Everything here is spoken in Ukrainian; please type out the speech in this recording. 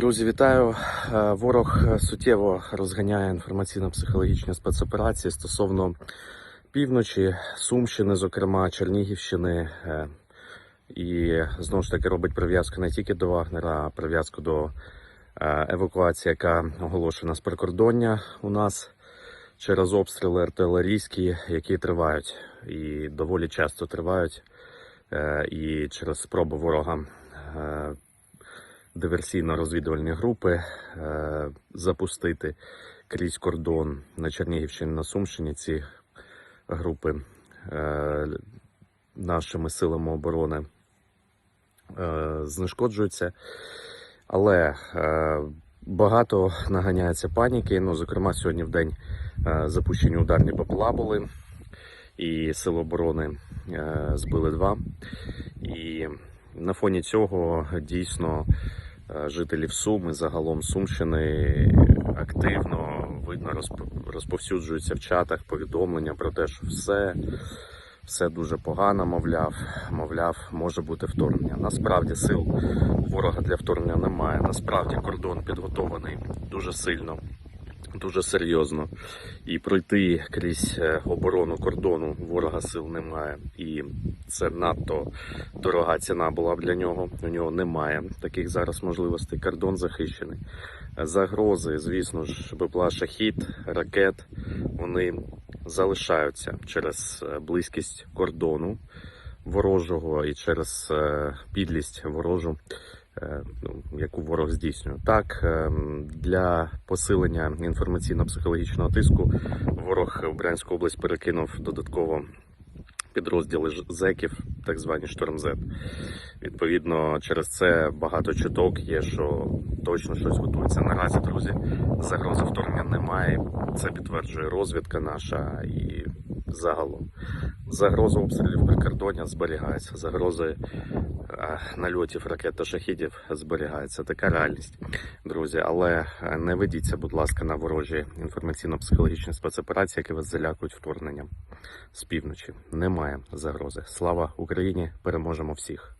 Друзі, вітаю. Е, Ворог суттєво розганяє інформаційно-психологічні спецоперації стосовно півночі, Сумщини, зокрема Чернігівщини. Е, І знову ж таки робить прив'язку не тільки до Вагнера, а прив'язку до е, евакуації, яка оголошена з прикордоння у нас через обстріли артилерійські, які тривають і доволі часто тривають. Е, І через спробу ворога е, диверсійно-розвідувальні групи е, запустити крізь кордон на Чернігівщині на Сумщині. Ці групи е, нашими силами оборони е, знешкоджуються. Але багато наганяється паніки. Ну, зокрема, сьогодні в день запущені ударні БПЛА були, і Сили оборони збили два. І на фоні цього дійсно е, жителів Суми, загалом Сумщини активно видно розп- розповсюджуються в чатах повідомлення про те, що все, все дуже погано, мовляв, мовляв, може бути вторгнення. Насправді сил ворога для вторгнення немає. Насправді кордон підготований дуже сильно. Дуже серйозно і пройти крізь е, оборону кордону ворога сил немає, і це надто дорога ціна була б для нього. У нього немає таких зараз можливостей. Кордон захищений. Загрози, звісно ж, БПЛА шахід, ракет вони залишаються через е, близькість кордону ворожого і через е, підлість ворожу, яку ворог здійснює. Так, е, для посилення інформаційно-психологічного тиску ворог в Брянську область перекинув додатково підрозділи зеків, так звані Шторм З. Відповідно, через це багато чуток є, що точно щось готується. Наразі, друзі, загрози вторгнення немає. Це підтверджує розвідка наша і загалом. Загроза обстрілів прикордоння зберігається. Загрози е, нальотів ракет та шахідів зберігається. Така реальність, друзі. Але е, не ведіться, будь ласка, на ворожі інформаційно-психологічні спецоперації, які вас залякують вторгненням з півночі. Немає загрози. Слава Україні! Переможемо всіх!